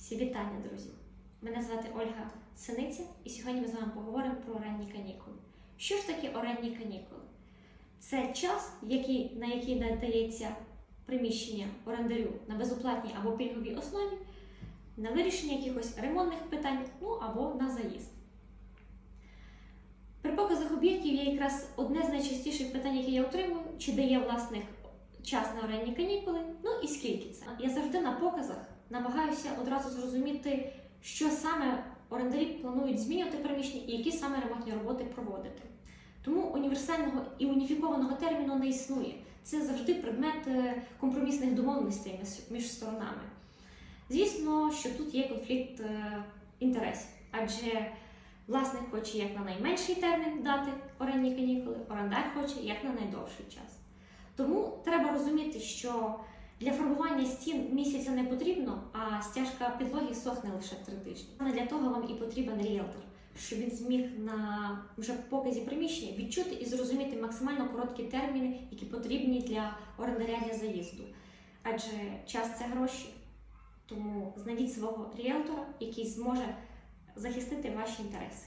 Всі вітання, друзі! Мене звати Ольга Синиця, і сьогодні ми з вами поговоримо про орендні канікули. Що ж таке орендні канікули? Це час, який, на який надається приміщення орендарю на безоплатній або пільговій основі на вирішення якихось ремонтних питань, ну або на заїзд. При показах об'єктів є якраз одне з найчастіших питань, які я отримую, чи дає власник час на орендні канікули, ну і скільки це. Я завжди на показах намагаюся одразу зрозуміти, що саме орендарі планують змінювати приміщення і які саме ремонтні роботи проводити. Тому універсального і уніфікованого терміну не існує. Це завжди предмет е, компромісних домовленостей між- між сторонами. Звісно, що тут є конфлікт е, інтересів, адже власник хоче як на найменший термін дати орендні канікули, орендар хоче як на найдовший час. Тому треба розуміти, що для фарбування стін місяця не потрібно, а стяжка підлоги сохне лише три тижні. Саме для того вам і потрібен ріелтор, щоб він зміг на вже показі приміщення відчути і зрозуміти максимально короткі терміни, які потрібні для орендаря заїзду. Адже час це гроші. Тому знайдіть свого ріелтора, який зможе захистити ваші інтереси.